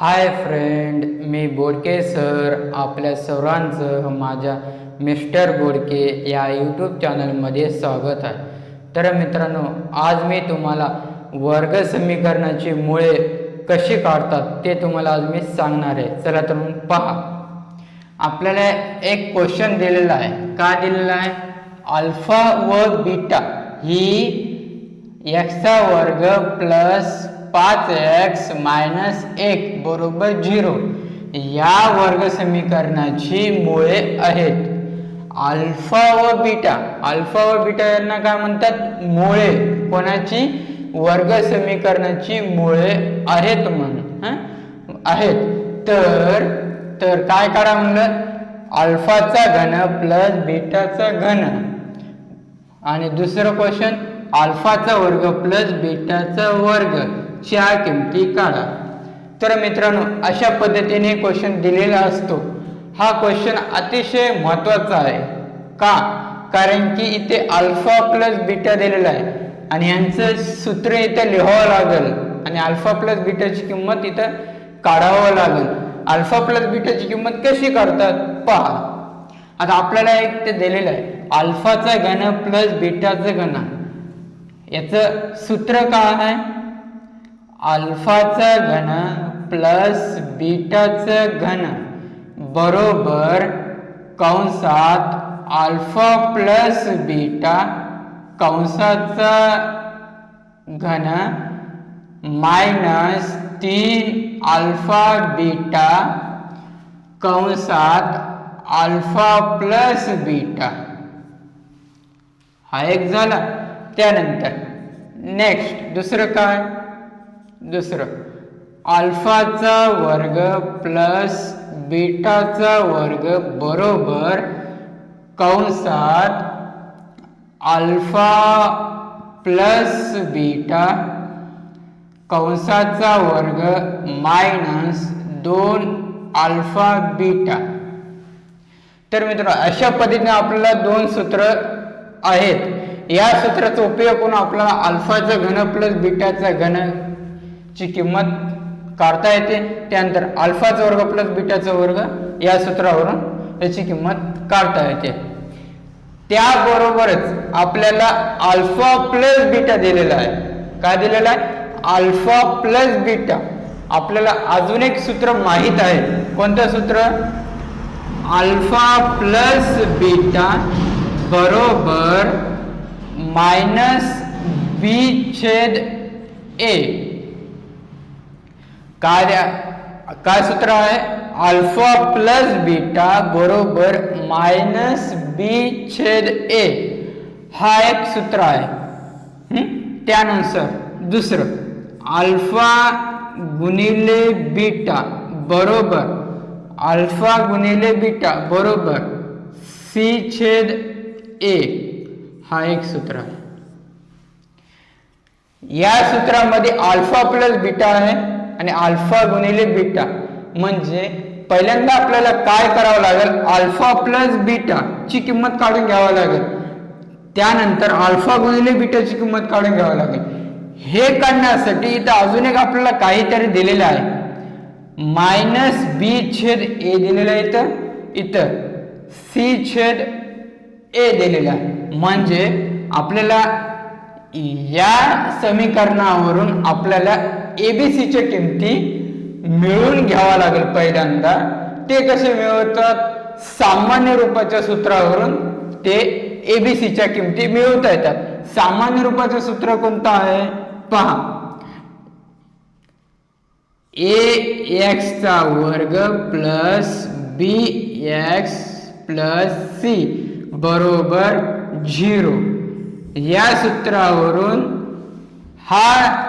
Hi friend मी बोडके sir. आपल्या सर्वांचं माझ्या मिस्टर बोडके या यूट्यूब चॅनलमध्ये स्वागत आहे. तर मित्रांनो आज मी तुम्हाला वर्ग समीकरणाची मुळे कशी काढतात ते तुम्हाला आज मी सांगणार आहे. चला तर मग पहा. आपल्याला एक क्वेश्चन दिलेला आहे. का दिलेला आहे? अल्फा व बीटा ही एक्सचा वर्ग प्लस पाच एक्स मायनस एक बरोबर झिरो. या वर्ग समीकरणाची मुळे आहेत. अल्फा व बीटा. अल्फा व बीटा यांना काय म्हणतात? मुळे. कोणाची? वर्ग समीकरणाची मुळे आहेत म्हणून आहेत. तर तर काय करा म्हणलं? अल्फाचा घन प्लस बीटाचा घन. आणि दुसरं क्वेश्चन अल्फाचा वर्ग प्लस बीटाचा वर्ग. चार किमती काढा. तर मित्रांनो अशा पद्धतीने क्वेश्चन दिलेला असतो. हा क्वेश्चन अतिशय महत्त्वाचा आहे. का? कारण की इथे अल्फा प्लस बीटा दिलेला आहे. आणि यांचं सूत्र इथं लिहावं लागेल. आणि अल्फा प्लस बीटाची किंमत इथं काढावं लागेल. अल्फा प्लस बीटाची किंमत कशी काढतात? पहा. आता आपल्याला एक ते दिलेलं आहे. अल्फाचा घन प्लस बीटाचं घन. याचं सूत्र काय आहे? अल्फाचा घन प्लस बीटाचं घन बरोबर कंसात अल्फा प्लस बीटा कंसाचा घन मायनस तीन अल्फा बीटा कंसात अल्फा प्लस बीटा. हा एक झाला. त्यानंतर नेक्स्ट दुसरं काय? दुसरं अल्फाचा वर्ग प्लस बीटाचा वर्ग बरोबर कंसात अल्फा प्लस बीटा कंसाचा वर्ग मायनस दोन अल्फा बीटा. तर मित्र अशा पद्धतीने आपल्याला दोन सूत्र आहेत. या सूत्राचा उपयोग करून आपल्याला अल्फाचा घन प्लस बीटाचा घन ची किंमत काढता येते. त्यानंतर अल्फाचा वर्ग प्लस बीटाचा वर्ग या सूत्रावरून त्याची किंमत काढता येते. त्याबरोबरच आपल्याला अल्फा प्लस बीटा दिलेला आहे. काय दिलेला आहे? अल्फा प्लस बीटा आपल्याला अजून एक सूत्र माहीत आहे. कोणतं सूत्र? अल्फा प्लस बीटा बरोबर मायनस बी छेद ए काय द्या- काय सूत्र आहे? अल्फा प्लस बीटा बरोबर मायनस बी छेद ए. हा एक सूत्र आहे. त्यानुसार दुसरं अल्फा गुणिले बीटा बरोबर अल्फा गुणिले बीटा बरोबर सी छेद ए. हा एक सूत्र आहे. या सूत्रामध्ये अल्फा प्लस बीटा आहे. आणि अल्फा गुणिले बीटा म्हणजे पहिल्यांदा आपल्याला काय करावं लागेल? अल्फा प्लस बीटा ची किंमत काढून घ्यावं लागेल. त्यानंतर अल्फा गुणिले बीटाची किंमत काढून घ्यावं लागेल. हे काढण्यासाठी इथं अजून एक आपल्याला काहीतरी दिलेलं आहे. मायनस बी छेद ए दिलेलं आहे इथं. इथं. सी छेद ए दिलेलं आहे. म्हणजे आपल्याला या समीकरणावरून आपल्याला एबीसीच्या किमती मिळून घ्यावा लागेल पहिल्यांदा. ते कसे मिळवतात? सामान्य रूपाच्या सूत्रावरून ते एबीसीच्या किमती मिळवता येतात. सामान्य रूपाचं सूत्र कोणतं आहे? पहा. ए एक्सचा वर्ग plus B X plus C बरोबर झिरो. या सूत्रावरून हा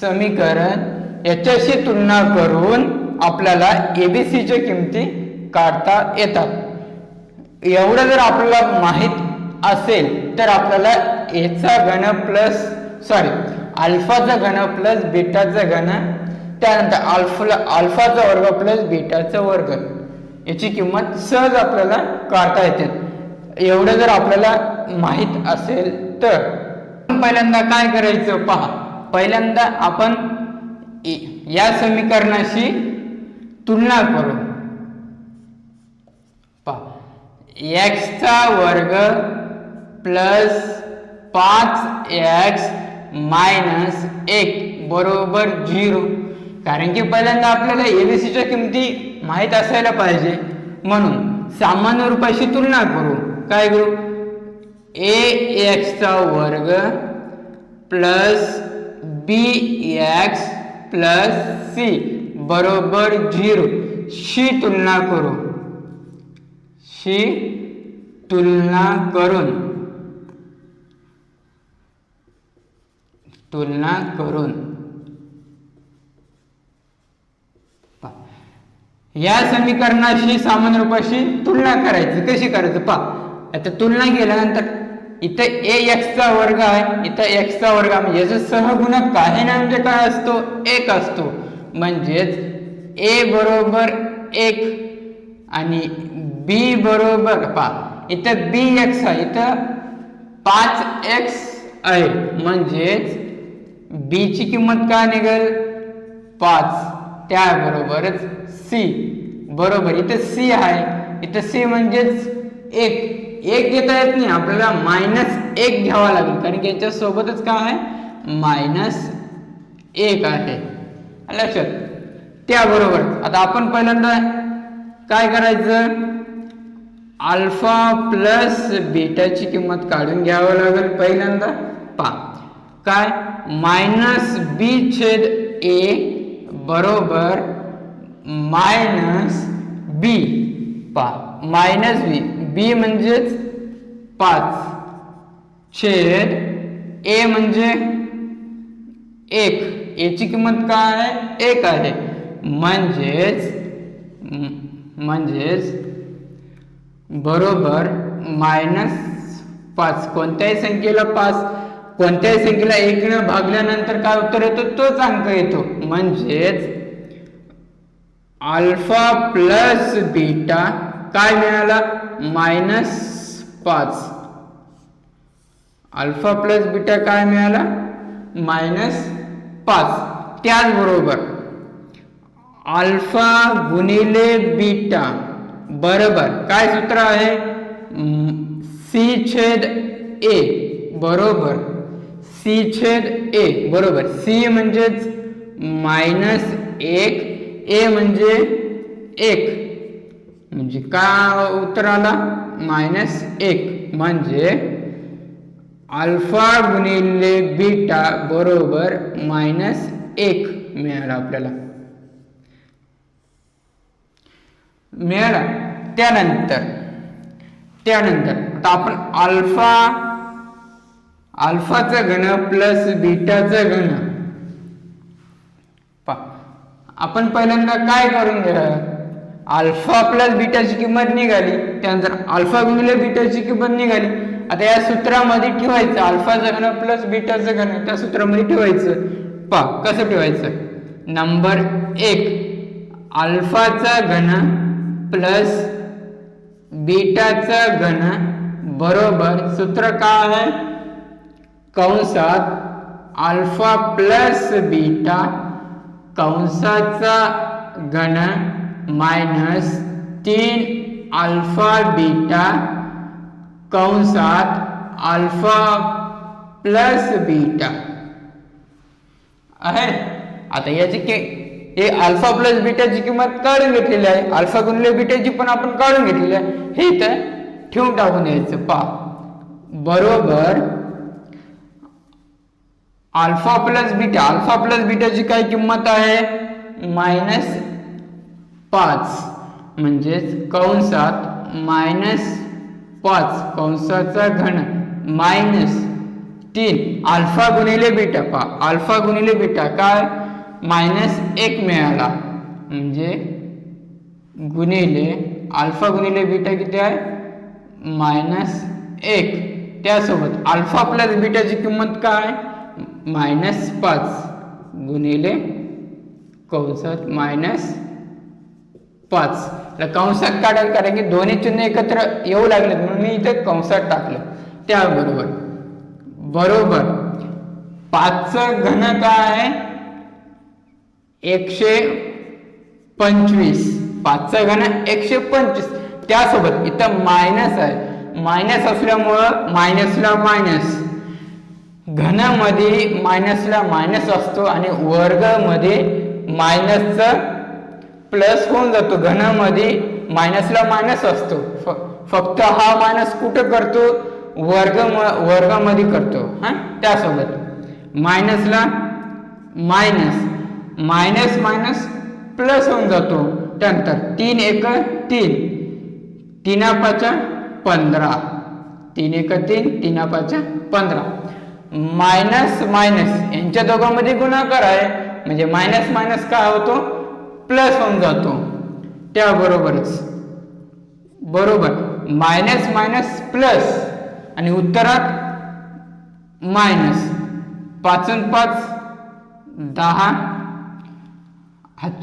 समीकरण याच्याशी तुलना करून आपल्याला एबीसीच्या किमती काढता येतात. एवढं जर आपल्याला माहीत असेल तर आपल्याला एचा घन प्लस सॉरी अल्फाचा घन प्लस बीटाचा घन त्यानंतर अल्फा अल्फाचा वर्ग प्लस बीटाचा वर्ग याची किंमत सहज आपल्याला काढता येते. एवढं जर आपल्याला माहीत असेल तर. पहिल्यांदा काय करायचं पहा? पहिल्यांदा आपण ए या समीकरणाशी तुलना करू. पा. एक्सचा वर्ग प्लस पाच एक्स मायनस एक बरोबर झिरो. कारण की पहिल्यांदा आपल्याला एबीसीच्या किमती माहीत असायला पाहिजे. म्हणून सामान्य रूपाशी तुलना करू. काय करू? ए एक्सचा वर्ग plus B X plus C बरोबर झिरो. शी तुलना करू शी तुलना करून. तुलना करून. या समीकरणाशी सामान्य रूपाशी तुलना करायची. कशी करायचं? पा आता तुलना केल्यानंतर इथं ए एक्सचा वर्ग आहे. इथं एक्सचा वर्ग आहे म्हणजे याचा सहगुणक काही ना म्हणजे काय असतो? एक असतो. म्हणजेच ए बरोबर एक आणि बी बरोबर पा इथं बी एक्स आहे. इथं पाच एक्स आहे. म्हणजेच बी ची किंमत काय निघेल? पाच. त्याबरोबरच सी बरोबर. इथं सी आहे. इथं सी म्हणजेच एक. एक घेता येत नाही. आपल्याला मायनस एक घ्यावा लागेल. कारण की याच्यासोबतच काय आहे? मायनस एक आहे. लक्षात. त्याबरोबर आता आपण पहिल्यांदा काय करायचं? अल्फा प्लस बीटाची किंमत काढून घ्यावं लागेल पहिल्यांदा. पा काय? मायनस बी छेद ए बरोबर मायनस बी पा मायनस बी बी म्हणजेच पाच. छेद ए म्हणजे एक. याची किंमत काय आहे? एक आहे. म्हणजेच म्हणजेच बरोबर मायनस पाच. कोणत्याही संख्येला पाच. कोणत्याही संख्येला एकनं भागल्यानंतर काय उत्तर येतो? तोच अंक येतो. म्हणजेच अल्फा प्लस बीटा काय मिळाला? मायनस पाच. अल्फा प्लस बीटा काय मिळाला? मायनस पाच. त्याचबरोबर अल्फा गुणिले बीटा बरोबर. काय सूत्र आहे? सी छेद ए बरोबर. सी छेद ए बरोबर. सी म्हणजेच मायनस एक ए म्हणजे एक. म्हणजे का उत्तर आला? मायनस एक. म्हणजे अल्फा गुणिले बीटा बरोबर मायनस एक मिळाला आपल्याला. मिळाला. त्यानंतर त्यानंतर आता आपण अल्फा अल्फाचा घन प्लस बीटाचा घन. पा आपण पहिल्यांदा काय करून घ्या? अल्फा प्लस बीटाची किंमत निघाली त्यानंतर अल्फा गुणिले बीटाची किंमत निघाली. आता या सूत्रामध्ये ठेवायचं अल्फाचा घन प्लस बीटाचं घन त्या सूत्रामध्ये ठेवायचं. पा कसं ठेवायचं? नंबर एक अल्फाचा घन प्लस बीटाचा घन बरोबर सूत्र काय आहे? कंसात अल्फा प्लस बीटा कंसाचा घन मायनस तीन अल्फा बीटा कंसात अल्फा प्लस बीटा आहे? आता याची के हे अल्फा प्लस बीटाची किंमत काढून घेतलेली आहे. अल्फा गुणले बीटाची पण आपण काढून घेतलेली आहे. हे इथं ठेवून टाकून यायचं. पा बरोबर. Alpha plus beta alpha plus बीटाची काय किंमत आहे? मायनस पाच. म्हणजेच कंसात मायनस पाच. कंसाचा घन मायनस तीन. अल्फा गुणिले बीटा पा अल्फा गुणिले बीटा काय? मायनस एक मिळाला. म्हणजे गुणिले अल्फा गुणिले बीटा किती आहे? मायनस एक. त्यासोबत अल्फा प्लस बीटाची किंमत काय? मायनस पाच. गुणिले कंसात मायनस पाच. कंसात काढायला कारण की दोन्ही चिन्ह एकत्र येऊ लागलेत म्हणून मी इथे कंसात टाकलं. त्याबरोबर बरोबर. पाचचं घन काय आहे एकशे पंचवीस. पाचचा घन एकशे पंचवीस. त्यासोबत इथं मायनस आहे. मायनस असल्यामुळं मायनसला मायनस घनामध्ये मायनसला मायनस असतो आणि वर्गमध्ये मायनसचं प्लस होऊन जातो. घनामध्ये मायनसला मायनस असतो. फ- फक्त हा मायनस कुठं करतो? वर्ग वर्गामध्ये करतो. हा? त्यासोबत. मायनसला मायनस मायनस मायनस प्लस होऊन जातो. त्यानंतर तीन एक तीन. तीना पाचा पंधरा. तीन एक तीन तीना पाचा पंधरा. मायनस मायनस यांच्या दोघांमध्ये गुणाकार आहे. म्हणजे मायनस मायनस काय होतो? प्लस होऊन जातो. त्याबरोबरच. बरोबर. Minus minus plus. आणि उत्तरात मायनस. पाच पाच दहा.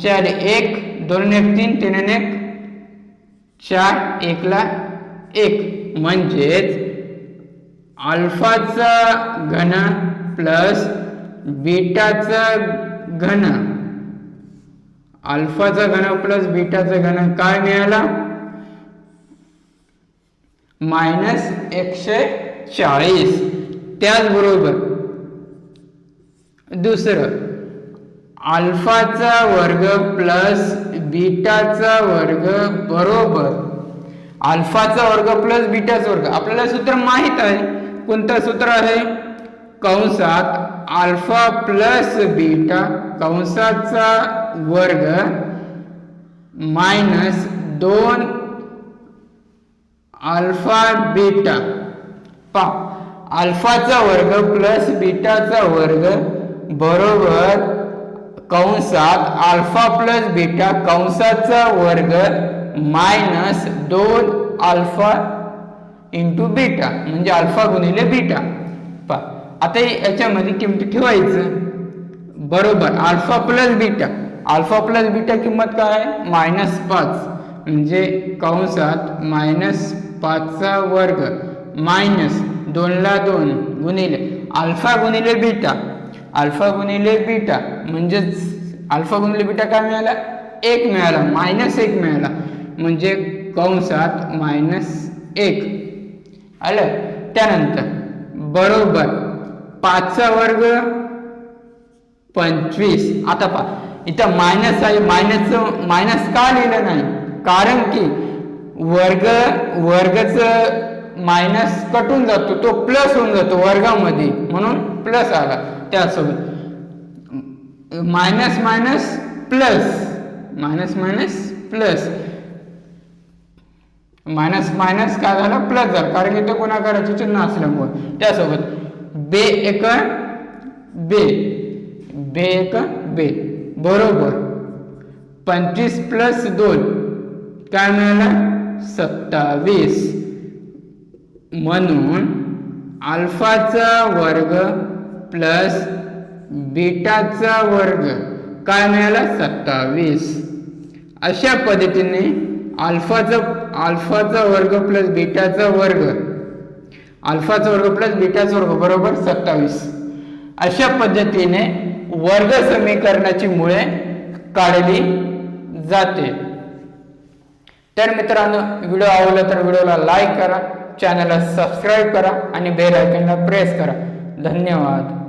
चार एक दोन एक तीन तीन एक. चार एकला एक. म्हणजेच अल्फाचा घन प्लस बीटाचा घन. अल्फाचा घन प्लस बीटाचा घन. काय मिळाला? मायनस एकशे चाळीस. त्याचबरोबर दुसरं अल्फाचा वर्ग प्लस बीटाचा वर्ग बरोबर. अल्फाचा वर्ग प्लस बीटाचा वर्ग. आपल्याला सूत्र माहीत आहे. कोणतं सूत्र आहे? कंसात अल्फा प्लस बीटा कंसाचा वर्ग मायनस दोन अल्फा बीटा. पा अल्फाचा वर्ग प्लस बीटाचा वर्ग बरोबर कंसात अल्फा प्लस बीटा कंसाचा वर्ग मायनस दोन अल्फा इंटू बीटा म्हणजे अल्फा गुणिले बीटा आता याच्यामध्ये किमती ठेवायचं. बरोबर alpha plus beta alpha plus beta किंमत काय आहे? मायनस पाच. म्हणजे कंसात मायनस पाचचा वर्ग. मायनस दोनला दोन गुणिले. अल्फा गुणिले बीटा अल्फा गुणिले बीटा म्हणजेच अल्फा गुणिले बीटा काय मिळाला? एक मिळाला. मायनस एक मिळाला. म्हणजे कंसात मायनस एक. आलं? त्यानंतर बरोबर. पाचचा वर्ग पंचवीस. आता पा इथं मायनस आहे मायनस मायनस का लिहिलं नाही? कारण की वर्ग वर्गच मायनस कटून जातो तो प्लस होऊन जातो वर्गामध्ये. म्हणून प्लस आला. त्यासोबत. Minus minus plus minus minus plus minus minus काय झालं? प्लस झालं. कारण की ते गुणाकाराचे चिन्ह असल्यामुळे. त्यासोबत बे एक बे. बे एक बे. बरोबर. पंचवीस प्लस दोन काय मिळाला? सत्तावीस. म्हणून अल्फाचा वर्ग प्लस बीटाचा वर्ग काय मिळाला? सत्तावीस. अशा पद्धतीने अल्फाचा अल्फाचा वर्ग प्लस बीटाचा वर्ग अल्फाचा वर्ग प्लस बीटाचा वर्ग हो, बरोबर? सत्तावीस. अशा पद्धतीने वर्ग समीकरणाची मुळे काढली जाते. तर मित्रांनो व्हिडिओ आवडला तर व्हिडिओला लाईक करा चॅनलला सबस्क्राईब करा आणि बेल आयकनला प्रेस करा. धन्यवाद.